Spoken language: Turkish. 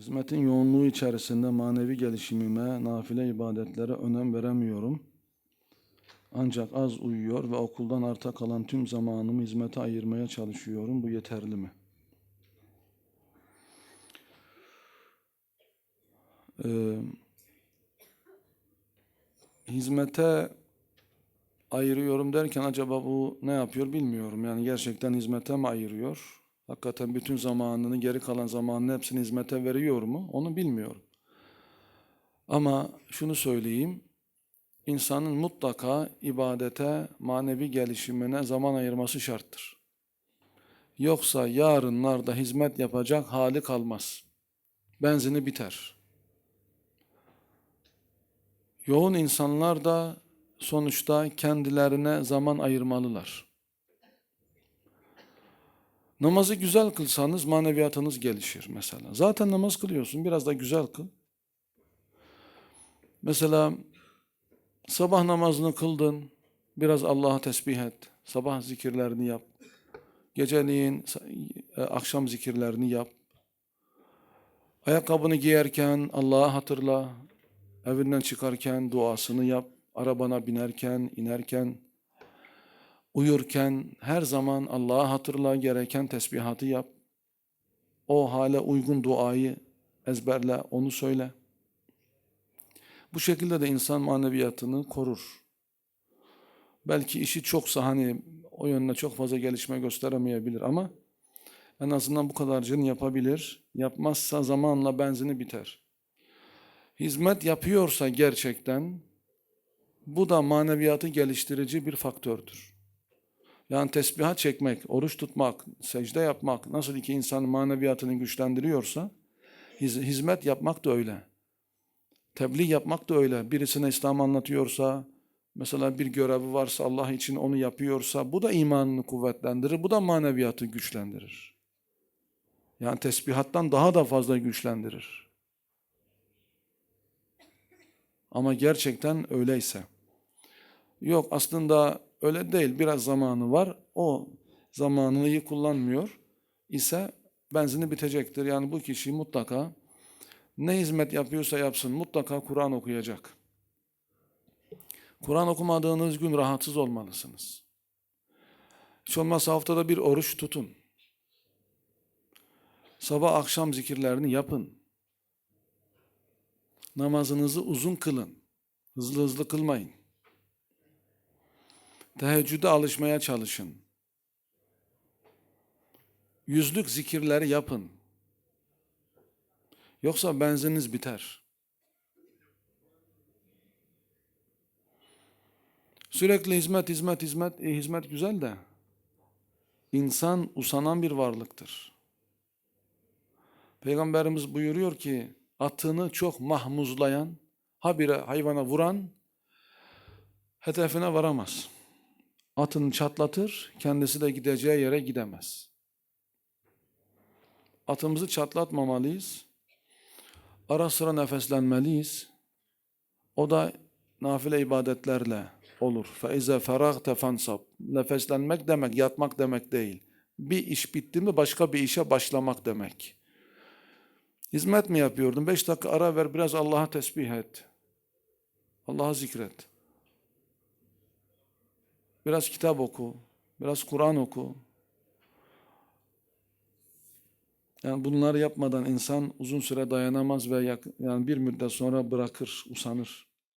Hizmetin yoğunluğu içerisinde manevi gelişimime, nafile ibadetlere önem veremiyorum. Ancak az uyuyor ve okuldan arta kalan tüm zamanımı hizmete ayırmaya çalışıyorum. Bu yeterli mi? Ee, hizmete ayırıyorum derken acaba bu ne yapıyor bilmiyorum. Yani gerçekten hizmete mi ayırıyor? Hakikaten bütün zamanını, geri kalan zamanını hepsini hizmete veriyor mu? Onu bilmiyorum. Ama şunu söyleyeyim. insanın mutlaka ibadete, manevi gelişimine zaman ayırması şarttır. Yoksa yarınlarda hizmet yapacak hali kalmaz. Benzini biter. Yoğun insanlar da sonuçta kendilerine zaman ayırmalılar. Namazı güzel kılsanız maneviyatınız gelişir mesela. Zaten namaz kılıyorsun, biraz da güzel kıl. Mesela sabah namazını kıldın, biraz Allah'a tesbih et. Sabah zikirlerini yap. Geceliğin e, akşam zikirlerini yap. Ayakkabını giyerken Allah'ı hatırla. Evinden çıkarken duasını yap. Arabana binerken, inerken, uyurken her zaman Allah'ı hatırla, gereken tesbihatı yap. O hale uygun duayı ezberle, onu söyle. Bu şekilde de insan maneviyatını korur. Belki işi çoksa hani o yönde çok fazla gelişme gösteremeyebilir ama en azından bu kadarcını yapabilir. Yapmazsa zamanla benzini biter. Hizmet yapıyorsa gerçekten bu da maneviyatı geliştirici bir faktördür. Yani tesbihat çekmek, oruç tutmak, secde yapmak nasıl ki insanın maneviyatını güçlendiriyorsa hiz- hizmet yapmak da öyle. Tebliğ yapmak da öyle. Birisine İslam anlatıyorsa, mesela bir görevi varsa Allah için onu yapıyorsa bu da imanını kuvvetlendirir, bu da maneviyatı güçlendirir. Yani tesbihattan daha da fazla güçlendirir. Ama gerçekten öyleyse. Yok aslında öyle değil. Biraz zamanı var. O zamanını iyi kullanmıyor ise benzini bitecektir. Yani bu kişi mutlaka ne hizmet yapıyorsa yapsın mutlaka Kur'an okuyacak. Kur'an okumadığınız gün rahatsız olmalısınız. Hiç olmazsa haftada bir oruç tutun. Sabah akşam zikirlerini yapın. Namazınızı uzun kılın. Hızlı hızlı kılmayın. Teheccüde alışmaya çalışın. Yüzlük zikirleri yapın. Yoksa benzininiz biter. Sürekli hizmet, hizmet, hizmet. E, hizmet güzel de insan usanan bir varlıktır. Peygamberimiz buyuruyor ki atını çok mahmuzlayan, habire hayvana vuran hedefine varamaz Atını çatlatır, kendisi de gideceği yere gidemez. Atımızı çatlatmamalıyız. Ara sıra nefeslenmeliyiz. O da nafile ibadetlerle olur. فَاِذَا فَرَغْتَ فَانْصَبْ Nefeslenmek demek, yatmak demek değil. Bir iş bitti mi başka bir işe başlamak demek. Hizmet mi yapıyordun? Beş dakika ara ver, biraz Allah'a tesbih et. Allah'a zikret. Biraz kitap oku, biraz Kur'an oku. Yani bunları yapmadan insan uzun süre dayanamaz ve yani bir müddet sonra bırakır, usanır.